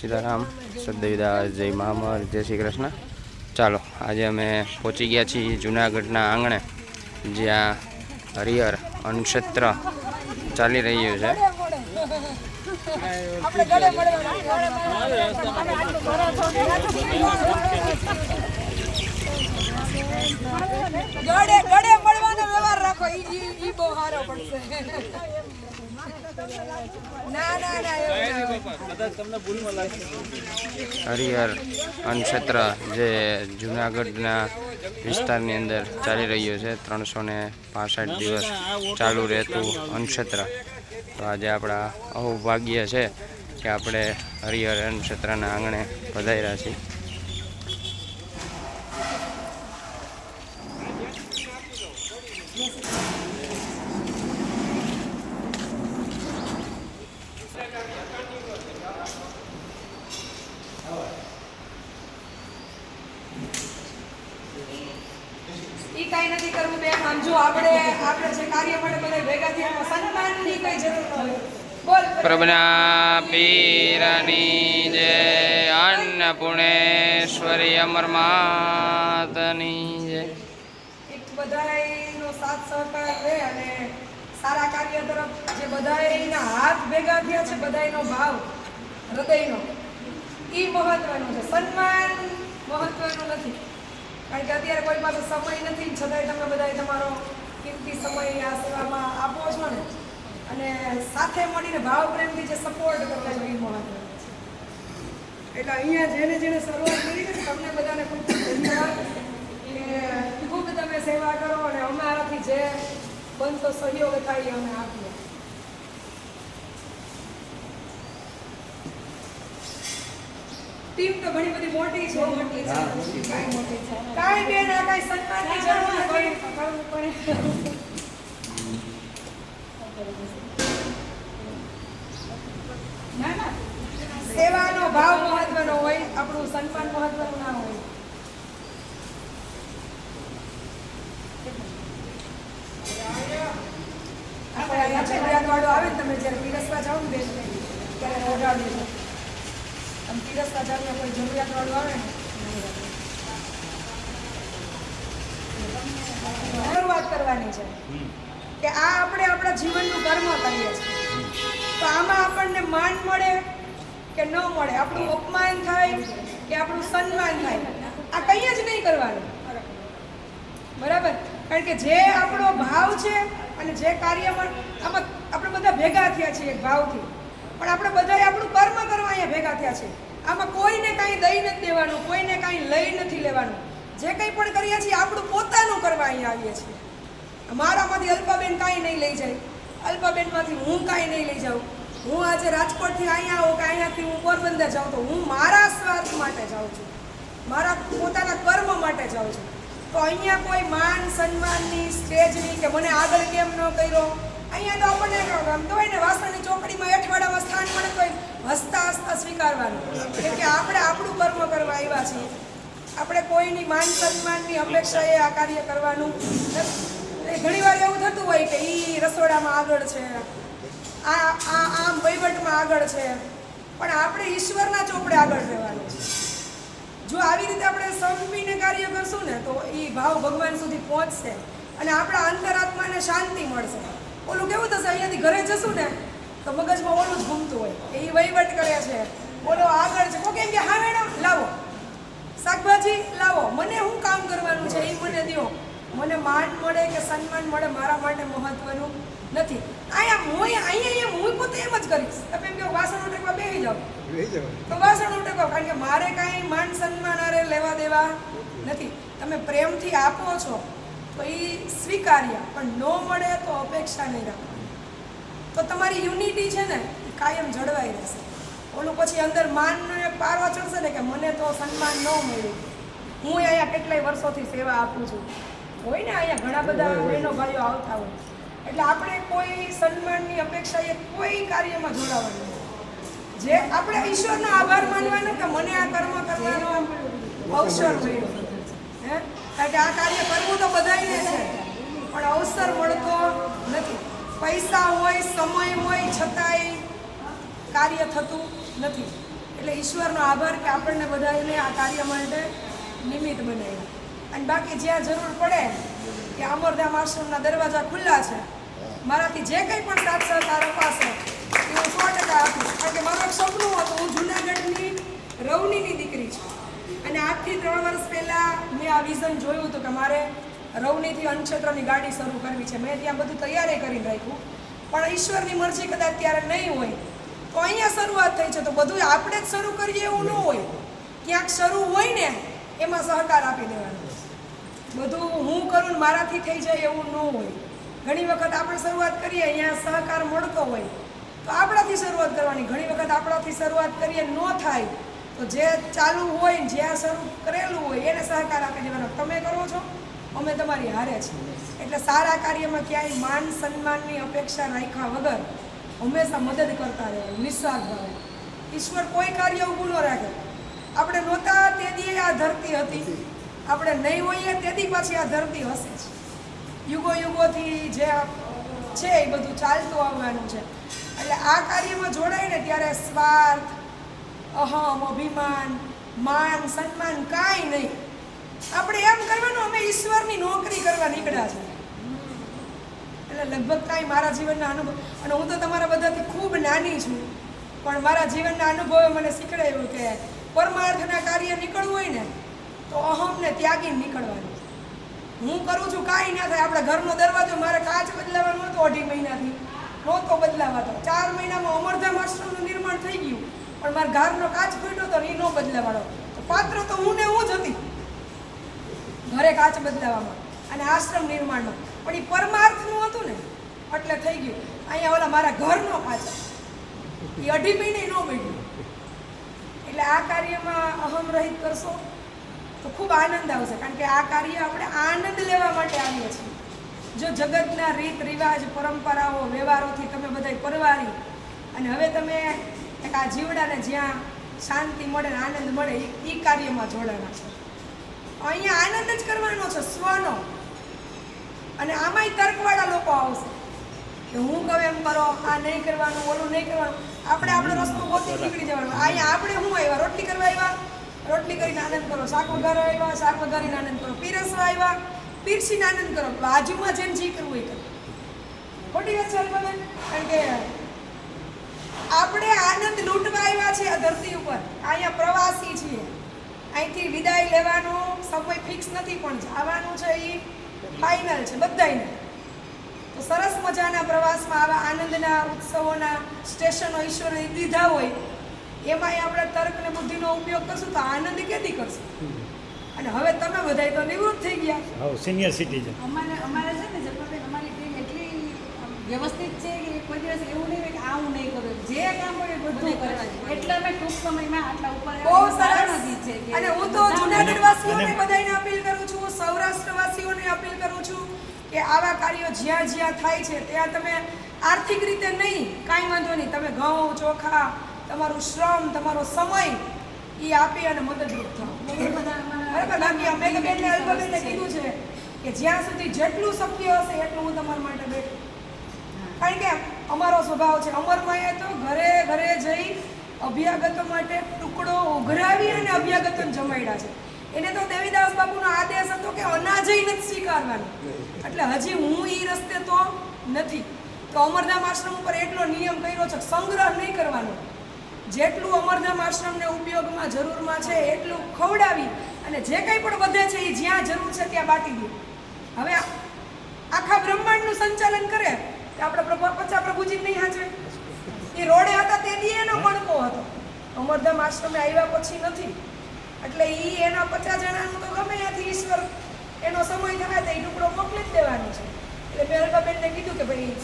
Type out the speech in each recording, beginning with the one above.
સીતારામ સદૈવદાસ જય મહામર જય શ્રી કૃષ્ણ ચાલો, આજે અમે પહોંચી ગયા છીએ જુનાગઢના આંગણે, જ્યાં હરિહર અનુક્ષેત્ર ચાલી રહ્યું છે ગળે ગળે મળવાનો વ્યવહાર રાખો ઈ ઈ બહુ સારો પડશે. હરિહર અન્નક્ષેત્ર જે જુનાગઢના વિસ્તારની અંદર ચાલી રહ્યું છે ત્રણસો ને પાસઠ દિવસ ચાલુ રહેતું અન્નક્ષેત્ર. તો આજે આપણા અહોભાગ્ય છે કે આપણે હરિહર અન્નક્ષેત્રના આંગણે પધાર્યા છીએ. કાંઈ નથી કરવું બેન આમ જો આપણે આપણે જે કાર્ય માટે બધા ભેગા થયા એમાં સન્માનની કઈ જરૂર ન હોય. પ્રભના પીરની જય અન્નપૂર્ણેશ્વરી અમર માતની જય એક બધાયનો સાથ સહકાર રહે અને સારા કાર્ય તરફ જે બધાયના હાથ ભેગા થયા છે બધાયનો ભાવ હૃદયનો એ મહત્વનું છે. સન્માન કારણ કે અત્યારે કોઈ પાસે સમય નથી, છતાંય તમે બધાય તમારો કિંમતી સમય આ સેવામાં આપો છો ને. અને સાથે મળીને ભાવ પ્રેમથી જે સપોર્ટ કરતા છો એ મહત્વ એટલે અહીંયા જેને જેને શરૂઆત કરી છે તમને બધાને ખૂબ ધન્યવાદ કે ખૂબ તમે સેવા કરો અને અમારાથી જે બનતો સહયોગ થાય એ અમે આપીએ. ટીમ તો ઘણી બધી મોટી છે. મોટી છે. કાંઈ બેન આ કાંઈ સન્માનની જરૂર નથી. કરવું પડે. સેવાનો ભાવ મહત્વનો હોય આપણું સન્માન મહત્વનું ના હોય. આપણે છે આવે ને તમે જ્યારે પીરસવા જાઓ ને બેન ત્યારે ઓઢાડી દો આમ પીરસવા કોઈ જરૂરિયાતવાળું આવે ને શરૂઆત કરવાની છે. કે આ આપણે આપણા જીવનનું કર્મ કરીએ છીએ. તો આમાં આપણને માન મળે કે ન મળે? આપણું અપમાન થાય કે આપણું સન્માન થાય? આ કંઈ જ નહીં કરવાનું. બરાબર? કારણ કે જે આપણો ભાવ છે અને જે કાર્યમાં આમાં આપણે બધા ભેગા થયા છીએ ભાવથી. પણ આપણે બધાએ આપણું કર્મ કરવા અહીંયા ભેગા થયા છે. આમાં કોઈને કાંઈ દઈ નથી દેવાનું, કોઈને કાંઈ લઈ નથી લેવાનું. જે કંઈ પણ કરીએ છીએ, આપણું પોતાનું કરવા અહીંયા આવીએ છીએ. મારામાંથી અલ્પાબેન કાંઈ નહીં લઈ જાય. અલ્પાબેનમાંથી હું કાંઈ નહીં લઈ જાઉં. હું આજે રાજકોટથી અહીંયા આવું કે અહીંયાથી હું પોરબંદર જાઉં તો હું મારા સ્વાર્થ માટે જાઉં છું. મારા પોતાના કર્મ માટે જાઉં છું. તો અહીંયા કોઈ માન, સન્માનની, સ્ટેજની કે મને આગળ કેમ ન કર્યો? અહીંયા તો આપણને ગમતો હોય ને, વાસણની ચોકડીમાં અઠવાડિયામાં સ્થાન મળે તો હસતા હસતા સ્વીકારવાનું. કેમ કે આપણે આપણું કર્મ કરવા આવ્યા છીએ. આપણે કોઈની માન સન્માનની અપેક્ષાએ આ કાર્ય કરવાનું નથી. ઘણી વાર એવું થતું હોય કે એ રસોડામાં આગળ છે. આ આ, આમ વહીવટમાં આગળ છે. પણ આપણે ઈશ્વરના ચોપડે આગળ રહેવાનું છે. જો આવી રીતે આપણે સંપીને કાર્ય કરશું ને, તો એ ભાવ ભગવાન સુધી પહોંચશે. અને આપણા અંતરાત્માને શાંતિ મળશે. ઓલું કેવું થશે? અહીંયાથી ઘરે જશું ને તો મગજમાં ઓલું જ ઘૂમતું હોય. એ વહીવટ કરે છે. બોલો આગળ છે. કેમ કે હા મેડમ લાવો. શાકભાજી લાવો. મને શું કામ કરવાનું છે? એ મને દો મને માન મળે કે સન્માન મળે? મારા માટે મહત્વનું નથી. અહીંયા હું અહીંયા હું પોતે એમ જ કરીશ. તમે એમ કહો વાસણ ઉટકવા બેસી જાઓ. તો વાસણ ઉટકવા કારણ કે મારે કાંઈ માન સન્માન આરે લેવા દેવા નથી. તમે પ્રેમથી આપો છો. તો એ સ્વીકાર્ય પણ ન મળે તો અપેક્ષા નહીં રાખવાની. તો તમારી યુનિટી છે ને એ કાયમ જળવાઈ રહેશે. ઓલું પછી અંદર માનનો એક પારવા ચડશે ને કે મને તો સન્માન ન મળ્યું હું અહીંયા કેટલાય વર્ષોથી સેવા આપું છું. હોય ને અહીંયા ઘણા બધા બહેનો ભાઈઓ આવતા હોય. એટલે આપણે કોઈ સન્માનની અપેક્ષાએ કોઈ કાર્યમાં જોડાવાનું જે આપણે ઈશ્વરનો આભાર માનવાનો કે મને આ કર્મ કરવાનો અવસર મળ્યો. કારણ કે આ કાર્ય કરવું તો બધાને છે. પણ અવસર મળતો નથી. પૈસા હોય, સમય હોય, છતાંય કાર્ય થતું નથી. એટલે ઈશ્વરનો આભાર કે આપણને બધાને આ કાર્ય માટે નિમિત્ત બનાવ્યું. અને બાકી જ્યાં જરૂર પડે કે અમરધામ આશ્રમના દરવાજા ખુલ્લા છે, મારાથી જે કંઈ પણ સાથ સહકાર અપાશે, એ હું સો ટકા આપીશ. કારણ કે મારું એક સપનું હતું, હું જુનાગઢની રવનીની દીકરી છું. અને આજથી ત્રણ વર્ષ પહેલાં મેં આ વિઝન જોયું હતું કે મારે રવનીથી અન્નક્ષેત્રની ગાડી શરૂ કરવી છે. મેં ત્યાં બધું તૈયારી કરીને રાખ્યું પણ ઈશ્વરની મરજી કદાચ ત્યારે નહીં હોય. તો અહીંયા શરૂઆત થઈ છે. તો બધું આપણે જ શરૂ કરીએ એવું ન હોય. ક્યાંક શરૂ હોય ને, એમાં સહકાર આપી દેવાનો. બધું હું કરું મારાથી થઈ જાય એવું ન હોય. ઘણી વખત આપણે શરૂઆત કરીએ, અહીંયા સહકાર મળતો હોય. તો આપણાથી શરૂઆત કરવાની. ઘણી વખત આપણાથી શરૂઆત કરીએ ન થાય. તો જે ચાલુ હોય જ્યાં શરૂ કરેલું હોય, એને સહકાર આપી દેવાનો. તમે કરો છો? અમે તમારી હારે છીએ. એટલે સારા કાર્યમાં ક્યાંય માન સન્માનની અપેક્ષા રાખ્યા વગર હંમેશા મદદ કરતા રહેવાનું નિસ્વાર્થ ભાવે. ઈશ્વર કોઈ કાર્ય ઊભું ન રાખે. આપણે નહોતા તે દીએ આ ધરતી હતી. આપણે નહીં હોઈએ તેથી પાછી આ ધરતી હશે જ. યુગો યુગોથી જે છે એ બધું ચાલતું આવવાનું છે. એટલે આ કાર્યમાં જોડાય ને ત્યારે સ્વાર્થ અહમ અભિમાન, માન સન્માન કાંઈ નહીં. આપણે એમ કરવાનું, અમે ઈશ્વરની નોકરી કરવા નીકળ્યા છીએ એટલે લગભગ કાંઈ મારા જીવનના અનુભવ, અને હું તો તમારા બધાથી ખૂબ નાની છું, પણ મારા જીવનના અનુભવે મને શીખડાયું કે પરમાર્થના કાર્ય નીકળવું હોય ને, તો અહમને ત્યાગીને નીકળવાનું. હું કરું છું, કાંઈ ના થાય. આપણા ઘરનો દરવાજો મારે કાચ બદલાવાનો હતો અઢી મહિનાથી. નહોતો બદલાવાતો. ચાર મહિનામાં અમરધામ આશ્રમનું નિર્માણ થઈ ગયું પણ મારા ઘરનો કાચ ફૂટ્યો તો એ ન બદલાવાળો. તો પાત્ર તો હું ને હું જ હતી. ઘરે કાચ બદલાવામાં અને આશ્રમ નિર્માણમાં. પણ એ પરમાર્થનું હતું ને, એટલે થઈ ગયું. અહીંયા ઓલા મારા ઘરનો કાચ. એ અઢી મહિને ન મળ્યું એટલે આ કાર્યમાં અહમ રહિત કરશો તો ખૂબ આનંદ આવશે. કારણ કે આ કાર્ય આપણે આનંદ લેવા માટે આવીએ છીએ. જો જગતના રીત રિવાજ, પરંપરાઓ, વ્યવહારોથી તમે બધા પરવારી અને હવે તમે આ જીવડાને જ્યાં શાંતિ મળે આનંદ મળે એ કાર્યમાં જોડાણા છે. અહીંયા આનંદ જ કરવાનો છે, સ્વનો. અને આમાંય તર્કવાળા લોકો આવશે. કે હું કહું એમ કરો, આ નહીં કરવાનું, ઓલું નહીં કરવાનું. આપણે આપણો રસ્તો ગોતી નીકળી જવાનો. અહીંયા આપણે શું આવ્યા? રોટલી કરવા આવ્યા? રોટલી કરીને આનંદ કરો. શાક વઘારવા આવ્યા? શાક વઘારીને આનંદ કરો. પીરસવા આવ્યા? પીરસીને આનંદ કરો. બાજુમાં જેમ જી કરવું એ કરો. ખોટી વાત છે કારણ કે આપણે આનંદ લૂંટવા આવ્યા છીએ આ ધરતી ઉપર. અહીંયા પ્રવાસી છીએ. અહીંથી વિદાય લેવાનો સમય ફિક્સ નથી પણ જવાનું છે એ ફાઇનલ છે બધાયને. તો સરસ મજાના પ્રવાસમાં આવા આનંદના ઉત્સવોના સ્ટેશનો ઈશ્વરે દીધા હોય એમાંય આપણે તર્ક ને બુદ્ધિનો ઉપયોગ કરશું તો આનંદ ક્યાંથી કરશું? અને હવે તમે બધાય તો નિવૃત્ત થઈ ગયા. સિનિયર સિટીઝન અમારે અમારે છે ને જગન્નાથ અમારી ટીમ એટલી આમ વ્યવસ્થિત છે કે કોઈ દિવસ એવું નહીં હોય કે આ હું નહીં કરું જે કામ હોય બધું કરે એટલે અમે ટૂંક સમયમાં આટલા ઉપર બહુ સરસ. છે અને હું તો જુનાગઢ વાસીઓને બધાને અપીલ કરું છું સૌરાષ્ટ્ર વાસીઓને અપીલ કરું છું કે આવા કાર્યો જ્યાં જ્યાં થાય છે ત્યાં તમે આર્થિક રીતે નહીં કાંઈ વાંધો નહીં. તમે ઘઉં ચોખા તમારું શ્રમ તમારો સમય એ આપી અને મદદરૂપ બરાબર? બાકી અમે તો બેનને કીધું છે કે જ્યાં સુધી જેટલું શક્ય હશે એટલું હું તમારા માટે બેઠું કારણ કે અમારો સ્વભાવ છે. અમરમાએ તો ઘરે ઘરે જઈ અભ્યાગતો માટે ટુકડો ઉઘરાવી અને અભ્યાગતોને જમાડ્યા છે. એને તો દેવીદાસ બાપુનો આદેશ હતો કે અનાજય નથી સ્વીકારવાનું. એટલે હજી હું એ રસ્તે તો નથી. તો અમરધામ આશ્રમ ઉપર એટલો નિયમ કર્યો છે સંગ્રહ નહીં કરવાનો. જેટલું અમરધામ આશ્રમને ઉપયોગમાં જરૂરમાં છે, એટલું ખવડાવી અને જે કંઈ પણ વધે છે એ જ્યાં જરૂર છે ત્યાં બાટી દે. હવે આખા બ્રહ્માંડનું સંચાલન કરે. આપણે પ્રભુ પચા પ્રભુજી નહીં હાચવે એ રોડે હતા તે દી એનો મણકો હતો. અમરધામ આશ્રમે આવ્યા પછી નથી. એટલે એ એના પચાસ જણાનું તો ગમે ત્યાંથી ઈશ્વર એનો સમય થાય તો એ ટુકડો મોકલી જ દેવાનો છે. એટલે મેં અલ્પાબેનને કીધું કે ભાઈ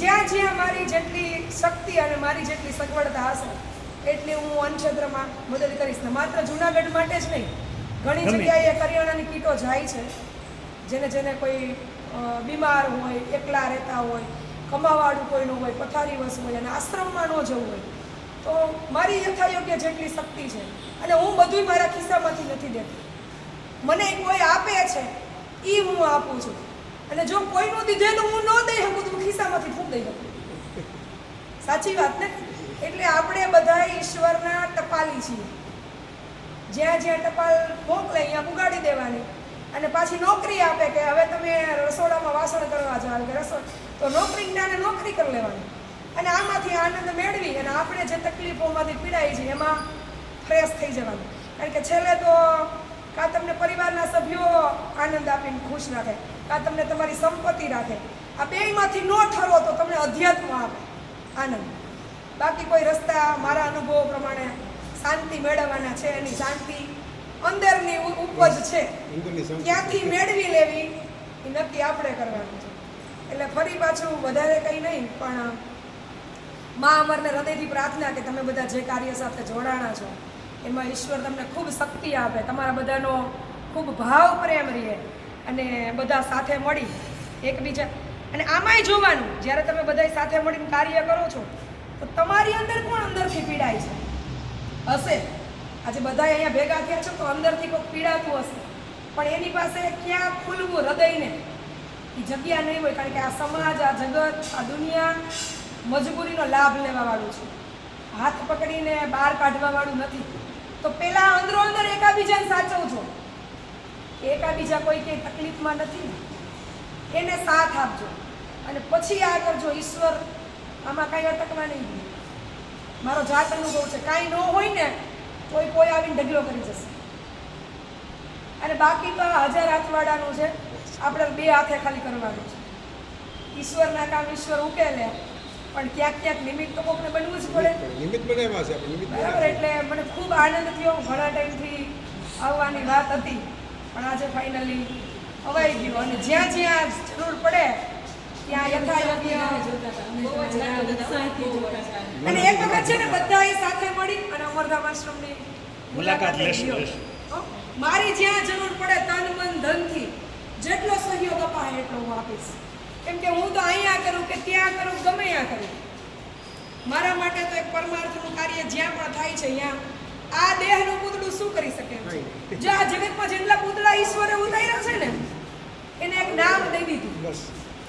જ્યાં જ્યાં મારી જેટલી શક્તિ અને મારી જેટલી સગવડતા હશે એટલી હું અન્નક્ષેત્રમાં મદદ કરીશ. ને માત્ર જુનાગઢ માટે જ નહીં ઘણી જગ્યાએ કરિયાણાની કીટો જાય છે. જેને જેને કોઈ બીમાર હોય, એકલા રહેતા હોય કમાવાળું કોઈનું હોય પથારી વસ હોય અને આશ્રમમાં ન જવું હોય, તો મારી યથાયોગ્ય જેટલી શક્તિ છે. અને હું બધુંય મારા ખિસ્સામાંથી નથી દેતી. મને કોઈ આપે છે એ હું આપું છું. અને જો કોઈનું દીધેલું હું ન દઈ શકું, તો ખિસ્સામાંથી ફૂંક દઈ શકું. સાચી વાત ને? એટલે આપણે બધા ઈશ્વરના ટપાલી છીએ. જ્યાં જ્યાં ટપાલ મોકલે અહીંયા ઉગાડી દેવાની. અને પાછી નોકરી આપે કે હવે તમે રસોડામાં વાસણ કરવા જાઓ કે રસોડ તો નોકરી જ્ઞાને નોકરી કરી લેવાની. અને આમાંથી આનંદ મેળવી અને આપણે જે તકલીફોમાંથી પીડાઈ છે એમાં ફ્રેશ થઈ જવાનું. કારણ કે છેલ્લે તો કાં તમને પરિવારના સભ્યો આનંદ આપીને ખુશ રાખે, કાં તમને તમારી સંપત્તિ રાખે. આ બેમાંથી ન ઠરો તો તમને અધ્યાત્મ આપે, આનંદ. બાકી કોઈ રસ્તા મારા અનુભવો પ્રમાણે શાંતિ મેળવવાના છે એની શાંતિ અંદરની ઉપજ છે. ક્યાંથી મેળવી લેવી એ નક્કી આપણે કરવાનું છે. એટલે ફરી પાછું વધારે કંઈ નહીં પણ મા અમરને હૃદયથી પ્રાર્થના કે તમે બધા જે કાર્ય સાથે જોડાણા છો એમાં ઈશ્વર તમને ખૂબ શક્તિ આપે તમારા બધાનો ખૂબ ભાવ પ્રેમ રહે અને બધા સાથે મળી એકબીજા અને આમાંય જોવાનું જ્યારે તમે બધા સાથે મળીને કાર્ય કરો છો તો તમારી અંદર કોણ અંદરથી પીડાય છે? હશે. આજે બધા અહીંયા ભેગા થયા છો તો અંદરથી કોઈ પીડાતું હશે. પણ એની પાસે ક્યાં ખુલવું હૃદયને? એ જગ્યા નહીં હોય, કારણ કે આ સમાજ, આ જગત, આ દુનિયા મજબૂરીનો લાભ લેવાવાળું છે. હાથ પકડીને બહાર કાઢવાવાળું નથી. તો પહેલાં અંદરો અંદર એકાબીજાને સાચવજો. એકાબીજા કોઈ કંઈ તકલીફમાં નથી. એને સાથ આપજો. અને પછી આ કરજો, ઈશ્વર આમાં કાંઈ અટકવા નહીં મારો જાત અનુભવ છે, કાંઈ ન હોય ને તોય કોઈ આવીને ઢગલો કરી જશે. અને બાકી તો આ હજાર હાથવાડાનું છે આપણે બે હાથે ખાલી કરવાનું છે. ઈશ્વરના કામ ઈશ્વર ઉકેલે પણ ક્યાંક ક્યાંક નિમિત્ત તો કોકને બનવું જ પડે. નિમિત્ત બનાવ્યા છે નિમિત્ત બરાબર એટલે મને ખૂબ આનંદ થયો ઘણા ટાઈમથી આવવાની વાત હતી પણ આજે ફાઇનલી અવાઈ ગયો. અને જ્યાં જ્યાં જરૂર પડે અને એક વખત છે ને બધાએ સાથે મળી અને અમરધામ આશ્રમની મુલાકાત લેશું, લ્યો. લેશું. હો? મારી જ્યાં જરૂર પડે તન મન ધનથી જેટલો સહયોગ અપાય એટલો હું આપીશ કેમ કે હું તો અહીંયા કરું કે ત્યાં કરું ગમે ત્યાં કરું મારા માટે તો એક પરમાર્થનું કાર્ય જ્યાં પણ થાય છે ત્યાં આ દેહનું પૂતળું શું કરી શકે છે? જો આ જગતમાં જેટલા પૂતળા ઈશ્વરે ઉતાર્યા છે ને એને એક નામ દઈ દીધું બસ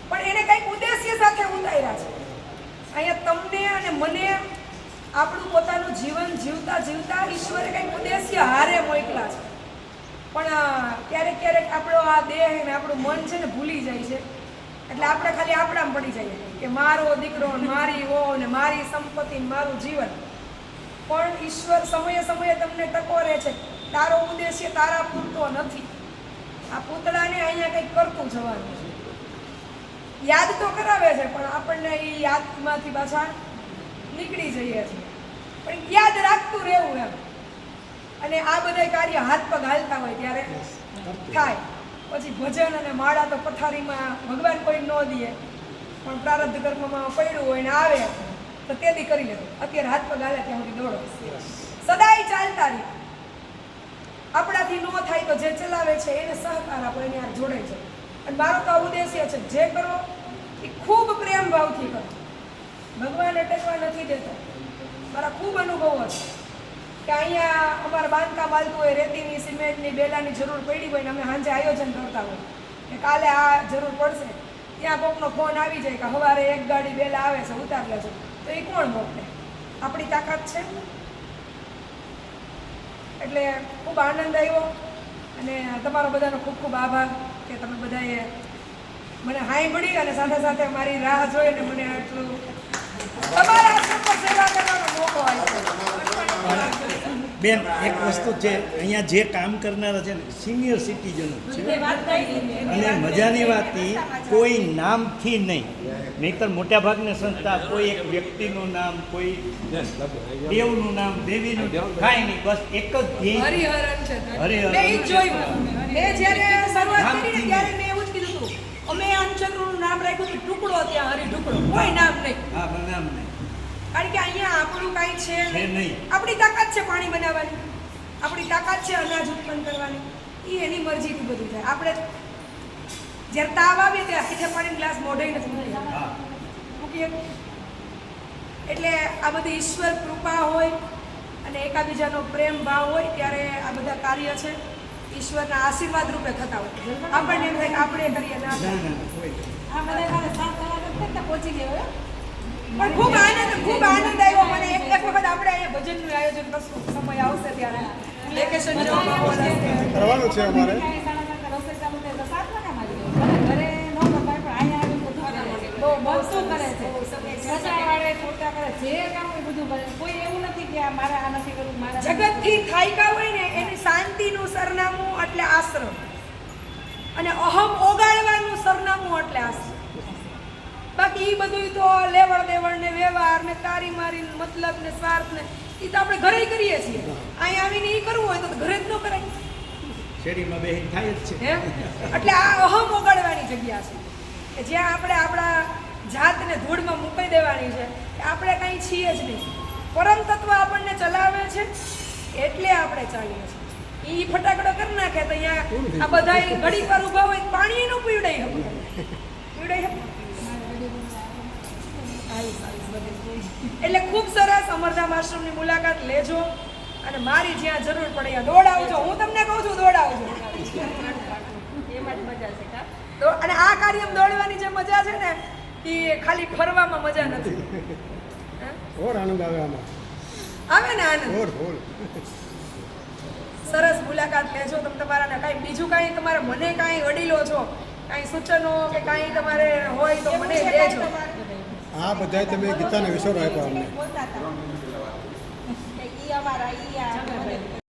પણ એને કંઈક ઉદ્દેશ્ય સાથે ઉતાર્યા છે. અહીંયા તમને અને મને આપણું પોતાનું જીવન જીવતા જીવતા ઈશ્વરે કંઈક ઉદ્દેશ્ય હારે મોકલા છે. પણ ક્યારેક ક્યારેક આપણો આ દેહ ને આપણું મન છે ને ભૂલી જાય છે. એટલે આપણે ખાલી આપણામાં પડી જઈએ કે મારો દીકરો મારી ઓ ને મારી સંપત્તિ મારું જીવન. પણ ઈશ્વર સમયે સમયે તમને ટકોરે છે. તારો ઉદ્દેશ્ય તારા પૂરતો નથી. આ પૂતળાને અહીંયા કંઈક કરતું જવાનું યાદ તો કરાવે છે પણ આપણને એ યાદમાંથી પાછા નીકળી જઈએ છીએ. પણ યાદ રાખતું રહેવું એમ. અને આ બધા કાર્ય હાથ પગ હાલતા હોય ત્યારે થાય. પછી ભજન અને માળા તો પથારીમાં ભગવાન કોઈ ન દે પણ પ્રારબ્ધ કર્મમાં પડ્યું હોય ને આવે તો તે દી કરી લેવું અત્યારે હાથ પગ હાલે ત્યાં સુધી દોડો. સદાય ચાલતા રહી. આપણાથી ન થાય તો જે ચલાવે છે એને સહકાર આપણે એની જોડે જાય. અને મારો તો ઉદ્દેશ્ય છે, જે કરો એ ખૂબ પ્રેમ ભાવથી કરો ભગવાન અટકવા નથી દેતો. મારા ખૂબ અનુભવો છે કે અહીંયા અમારા બાંધકામ હાલતું હોય રેતીની, સિમેન્ટની, બેલાની જરૂર પડી હોય ને અમે સાંજે આયોજન કરતા હોય કે કાલે આ જરૂર પડશે. ત્યાં કોકનો ફોન આવી જાય કે સવારે એક ગાડી બેલા આવે છે, ઉતાર લેજો. તો એ કોણ મોકલે? આપણી તાકાત છે? એટલે ખૂબ આનંદ આવ્યો અને તમારો બધાનો ખૂબ ખૂબ આભાર. કે તમે બધાએ મને સાંભળી અને સાથે સાથે મારી રાહ જોઈ અને મને આટલું તમારા સેવા કરવાનો મોકો આપ્યો. બેન એક વસ્તુ છે અહીંયા જે કામ કરનારા છે ને સિનિયર સિટીઝનો છે. અને મજાની વાત એ કોઈ નામથી નહીં. નહીતર મોટાભાગની સંસ્થા કોઈ એક વ્યક્તિનું નામ કોઈ દેવનું નામ દેવીનું કાંઈ નહીં બસ એક જ ધ્યેય. હરિહરન છે. હરિહરન. મેં જ્યારે શરૂઆત કરી ત્યારે મેં એવું જ કીધું હતું અમે અંચકનું નામ રાખ્યું હતું ટુકડો ત્યાં હરી ટુકડો. કોઈ નામ નહીં. હા પણ નામ નહીં. કારણ કે અહીંયા આપણું કાંઈ છે નહીં. આપણી તાકાત છે પાણી બનાવવાની. આપણી તાકાત છે અનાજ ઉત્પન્ન કરવાની. એ એની મરજીથી બધું થાય. આપણે જ્યારે તાવ આવે ત્યારે હીઠે પાણી ગ્લાસ મોઢે નથી મૂકી એટલે આ બધી ઈશ્વર કૃપા હોય અને એકાબીજાનો પ્રેમ ભાવ હોય ત્યારે આ બધા કાર્ય છે. ઈશ્વરના આશીર્વાદ રૂપે થતા હોય. આપણને એમ થાય આપણે કરીએ ના ના ના ના કોઈ નહીં. આ બધા મારે સાત કલાક પહોંચી ગયો. પણ ખૂબ આનંદ ખૂબ આનંદ આવ્યો મને. એક એક વખત આપણે અહીંયા ભજનનું આયોજન કરશું. સમય આવશે ત્યારે. વેકેશન જેવો કરવાનું છે. અમારે રસોઈ ચાલુ થાય તો સાત ઘરે ન કરતા પણ અહીંયા આવીને બધું કરે છે. બહુ બહુ શું કરે છે રજા વાળે ખોટા કરે જે કામ હોય બધું કરે. કોઈ એવું નથી કે મારે આ નથી કરવું મારે જગતથી થાયકા હોય ને એની શાંતિનું સરનામું એટલે આશ્રમ. અને અહમ ઓગાળવાનું સરનામું એટલે આશ્રમ. બાકી એ બધું તો લેવડ દેવડ ને વ્યવહાર ને તારી મારી મતલબ ને સ્વાર્થ ને એ તો આપણે ઘરે કરીએ છીએ. અહીંયા આવીને એ કરવું હોય તો ઘરે જ ન કરાય. શેરીમાં બેહીન થાય જ છે. હે? એટલે આ અહમ ઓગાળવાની જગ્યા છે. કે જ્યાં આપણે આપણા જાતને ધૂળમાં મૂકી દેવાની છે કે આપણે કાંઈ છીએ જ નહીં. પરમ તત્વ આપણને ચલાવે છે એટલે આપણે ચાલીએ છીએ. એ ફટાકડો કરી નાખે તો અહીંયા આ બધા ઘડી પર ઊભા હોય પાણી નું પીવડાઈ હમ પીવડાઈ બધે. એટલે ખૂબ સરસ અમરધામ આશ્રમની મુલાકાત લેજો અને મારી જ્યાં જરૂર પડે ત્યાં દોડાવજો. હું તમને કહું છું દોડાવજો. એમાં જ મજા છે કા? તો અને આ કાર્યમ દોડવાની જે મજા છે ને એ ખાલી ફરવામાં મજા નથી. ઓર આનંદ આવે આમાં. આવે ને આનંદ? ઓર ઓર. સરસ મુલાકાત લેજો તમે તમારા કાંઈ બીજું કાંઈ તમારે મને કાંઈ અડીલો છો કાંઈ સૂચનો કે કાંઈ તમારે હોય તો મને દેજો. આ બધાય તમે ગીતાને વિષયો આપ્યા અમને. બોલતા હતા. કે ઈ અમારા ઈ આ